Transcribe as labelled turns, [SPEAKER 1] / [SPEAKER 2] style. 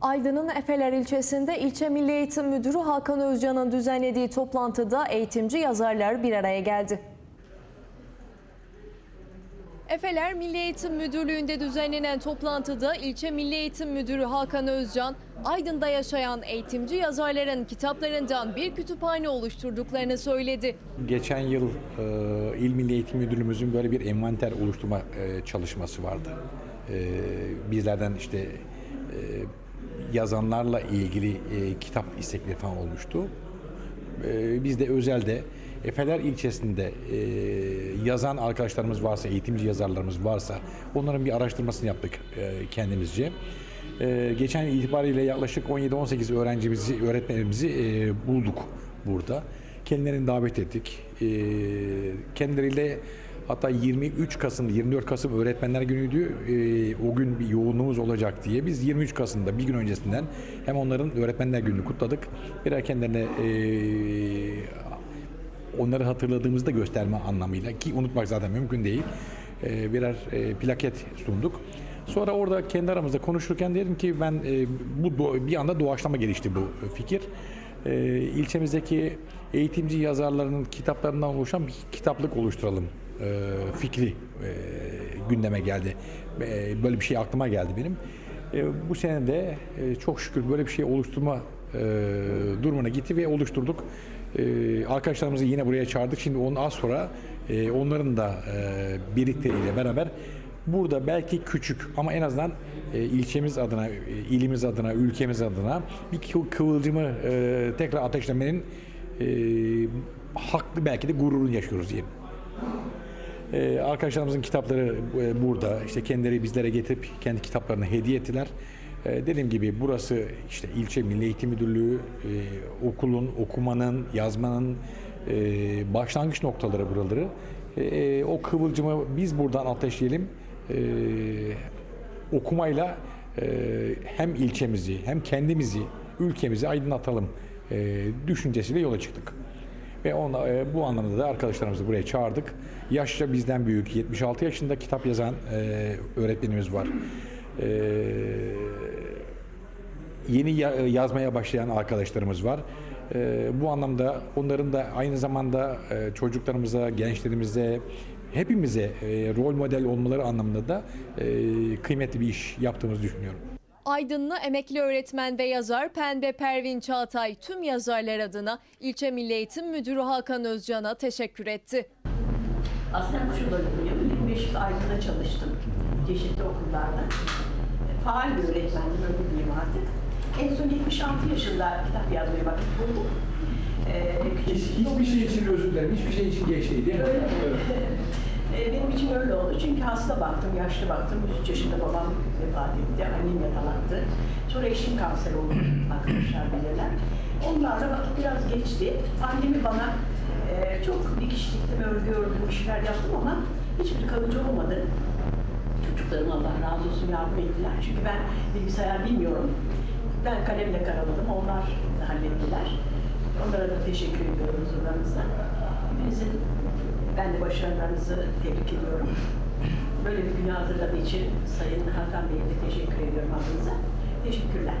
[SPEAKER 1] Aydın'ın Efeler ilçesinde ilçe Milli Eğitim Müdürü Hakan Özcan'ın düzenlediği toplantıda eğitimci yazarlar bir araya geldi. Efeler Milli Eğitim Müdürlüğü'nde düzenlenen toplantıda ilçe Milli Eğitim Müdürü Hakan Özcan, Aydın'da yaşayan eğitimci yazarların kitaplarından bir kütüphane oluşturduklarını söyledi.
[SPEAKER 2] Geçen yıl e, İl Milli Eğitim Müdürlüğümüzün böyle bir envanter oluşturma e, çalışması vardı. E, bizlerden işte e, yazanlarla ilgili e, kitap istekleri falan olmuştu. E, biz de özelde Efeler ilçesinde e, yazan arkadaşlarımız varsa, eğitimci yazarlarımız varsa onların bir araştırmasını yaptık e, kendimizce. E, geçen itibariyle yaklaşık 17-18 öğrencimizi, öğretmenimizi e, bulduk burada. Kendilerini davet ettik. E, kendileriyle hatta 23 Kasım, 24 Kasım Öğretmenler Günü'ydü. E, o gün bir yoğunluğumuz olacak diye biz 23 Kasım'da bir gün öncesinden hem onların Öğretmenler Günü'nü kutladık. Birer kendilerine e, onları hatırladığımızda gösterme anlamıyla ki unutmak zaten mümkün değil. e, birer e, plaket sunduk. Sonra orada kendi aramızda konuşurken dedim ki ben e, bu bir anda doğaçlama gelişti bu fikir. E, ilçemizdeki eğitimci yazarlarının kitaplarından oluşan bir kitaplık oluşturalım e, fikri e, gündeme geldi. Böyle bir şey aklıma geldi benim. Bu sene de e, çok şükür böyle bir şey oluşturma e, durumuna gitti ve oluşturduk. Arkadaşlarımızı yine buraya çağırdık. Şimdi onun az sonra e, onların da e, birlikleriyle beraber burada belki küçük ama en azından e, ilçemiz adına, e, ilimiz adına, ülkemiz adına bir kı- kıvılcımı e, tekrar ateşlemenin haklı belki de gururunu yaşıyoruz diyelim. Arkadaşlarımızın kitapları burada. İşte kendileri bizlere getirip kendi kitaplarını hediye ettiler. Ee, dediğim gibi burası işte ilçe Milli Eğitim Müdürlüğü, okulun, okumanın, yazmanın başlangıç noktaları buraları. O kıvılcımı biz buradan ateşleyelim. E, okumayla e, hem ilçemizi hem kendimizi, ülkemizi aydınlatalım e, düşüncesiyle yola çıktık. Ve ona, e, bu anlamda da arkadaşlarımızı buraya çağırdık. Yaşça bizden büyük, 76 yaşında kitap yazan e, öğretmenimiz var. E, yeni ya- yazmaya başlayan arkadaşlarımız var. E, bu anlamda onların da aynı zamanda e, çocuklarımıza, gençlerimize, hepimize e, rol model olmaları anlamında da e, kıymetli bir iş yaptığımızı düşünüyorum.
[SPEAKER 1] Aydınlı emekli öğretmen ve yazar Pembe Pervin Çağatay tüm yazarlar adına ilçe Milli Eğitim Müdürü Hakan Özcan'a teşekkür etti.
[SPEAKER 3] Aslında şu bölümlüyüm. 25 yıl Aydın'da çalıştım. Çeşitli okullarda. Faal bir öğretmendim, öyle diyeyim artık. En son 76 yaşında kitap yazmaya vakit buldum. Ee,
[SPEAKER 2] Hiçbir şey için özür dilerim, hiçbir şey için geç değil değil mi?
[SPEAKER 3] Öyle. Ee, Benim için öyle oldu çünkü hasta baktım, yaşlı baktım. 3 yaşında babam vefat etti, annem yatalattı. Sonra eşim kanser oldu, arkadaşlar bilirler. Onlarla vakit biraz geçti. Annemi bana e, çok dikiş diktim, örgü ördüm, bir şeyler yaptım ama hiçbir kalıcı olmadı. Çocuklarım Allah razı olsun yardım ettiler. Çünkü ben bilgisayar bilmiyorum. Ben kalemle karaladım, onlar hallettiler. Onlara da teşekkür ediyorum huzurlarınızda. Hepinizin ben de başarılarınızı tebrik ediyorum. Böyle bir günü hazırladığı için Sayın Hakan Bey'e de teşekkür ediyorum adınıza. Teşekkürler.